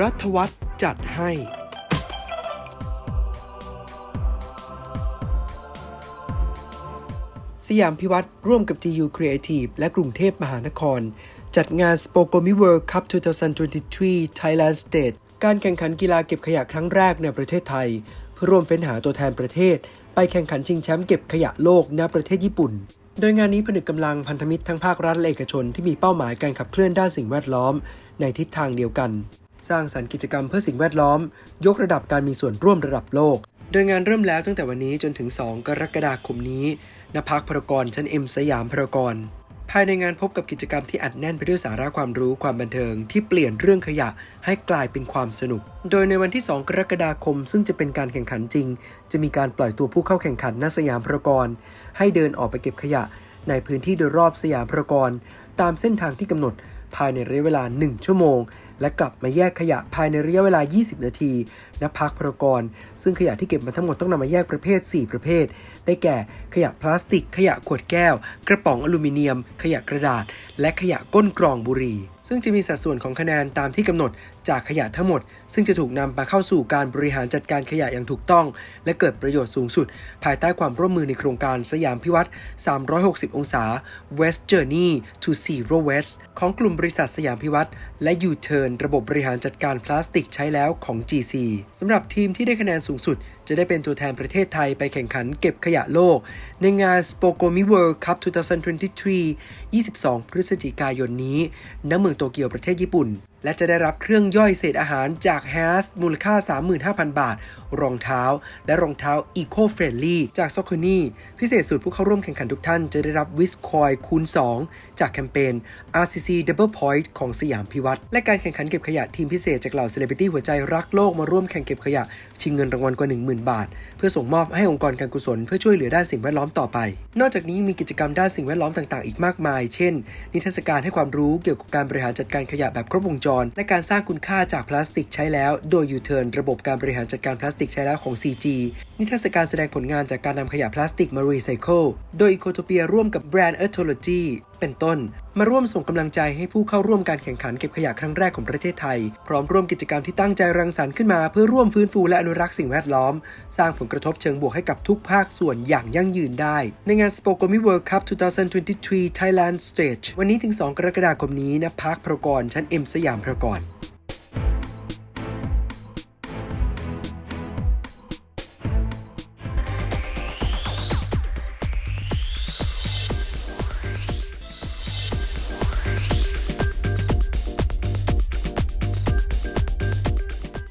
รัฐวัฒน์จัดให้ สยามพิวัตรร่วมกับ GU Creative และกรุงเทพมหานคร จัดงาน Spokomi World Cup 2023 Thailand State การแข่งขันกีฬาเก็บขยะครั้งแรกในประเทศไทย เพื่อร่วมเฟ้นหาตัวแทนประเทศ ไปแข่งขันชิงแชมป์เก็บขยะโลกณประเทศญี่ปุ่นโดยงานนี้ผนึกกำลังพันธมิตรทั้งภาครัฐและเอกชนที่มีเป้าหมายการขับเคลื่อนด้านสิ่งแวดล้อมในทิศทางเดียวกัน สร้างสรรค์กิจกรรมเพื่อสิ่งแวดล้อม ยกระดับการมีส่วนร่วมระดับโลก โดยงานเริ่มแล้วตั้งแต่วันนี้จนถึง 2 กรกฎาคมนี้ณพักพารากอนชั้นเอ็มสยามพารากอนภายในงานพบกับกิจกรรมที่อัดแน่นไปด้วยสาระความรู้ความบันเทิง ที่เปลี่ยนเรื่องขยะให้กลายเป็นความสนุก โดยในวันที่ 2 กรกฎาคม ซึ่งจะเป็นการแข่งขันจริง จะมีการปล่อยตัวผู้เข้าแข่งขันณสยามพารากอนให้เดินออกไปเก็บขยะ ในพื้นที่โดยรอบสยามพารากอนตามเส้นทางที่กำหนดภายในระยะเวลา 1 ชั่วโมง และกลับมาแยกขยะภายในระยะเวลา 20 นาทีณพักพารากอนซึ่งขยะที่เก็บมาทั้งหมดต้องนำมาแยกประเภท 4 ประเภท ได้แก่ขยะพลาสติก ขยะขวดแก้ว กระป๋องอลูมิเนียม ขยะกระดาษ และขยะก้นกรองบุหรี่ ซึ่งจะมีสัดส่วนของคะแนนตามที่กำหนดจากขยะทั้งหมด ซึ่งจะถูกนำมาเข้าสู่การบริหารจัดการขยะอย่างถูกต้อง และเกิดประโยชน์สูงสุด ภายใต้ความร่วมมือในโครงการสยามพิวัตร 360 องศา West Journey to Zero Waste ของกลุ่มบริษัทสยามพิวัตรและ U-Turn รระบบบริหารจัดการพลาสติกใช้แล้วของ GC สำหรับทีมที่ได้คะแนนสูงสุด จะได้เป็นตัวแทนประเทศไทยไปแข่งขันเก็บขยะโลก ในงาน Spokomi World Cup 2023 22 พฤศจิกายนนี้ ณ เมืองโตเกียวประเทศญี่ปุ่นและจะได้รับเครื่องย่อยเศษอาหารจาก h a s มูลค่า 35,000 บาท รองเท้า และรองเท้า Eco Friendly จาก s o c o n y พิเศษสุดผู้เข้าร่วมแข่งขันทุกท่านจะได้รับวิสคอยคูณ 2 จากแคมเปญ RCC Double Point ของสยามพิวัตรและการแข่งขันเก็บขยะทีมพิเศษจากเหล่าเซเลบริตี้หัวใจรักโลกมาร่วมแข่งเก็บขยะ ชิงเงินรางวัลกว่า 10,000 บาท เพื่อส่งมอบให้องค์กรการกุศลเพื่อช่วยเหลือด้านสิ่งแวดล้อมต่อไป นอกจากนี้มีกิจกรรมด้านสิ่งแวดล้อมต่างๆ อีกมากมาย เช่น นิทรรศการให้ความรู้เกี่ยวกับการบริหารจัดการขยะแบบครบวงจรและการสร้างคุณค่าจากพลาสติกใช้แล้ว โดยยูเทิระบบการบริหารจัดการพลาสติกใช้แล้วของ CG นิทรรศการแสดงผลงานจากการนำขยะพลาสติกมารีไซเคิลโดยอีโคโทเปียร่วมกับแบรนด์ Earthology เป็นต้น มาร่วมส่งกำลังใจให้ผู้เข้าร่วมการแข่งขันเก็บขยะครั้งแรกของประเทศไทย พร้อมร่วมกิจกรรมที่ตั้งใจรังสรรค์ขึ้นมาเพื่อร่วมฟื้นฟูและอนุรักษ์สิ่งแวดล้อม สร้างผลกระทบเชิงบวกให้กับทุกภาคส่วนอย่างยั่งยืนได้ ในงาน Spokomi World Cup 2023 Thailand Stage วันนี้ถึง 2 กรกฎาคมนี้ณพักพารากอนชั้น M สยามพรกอน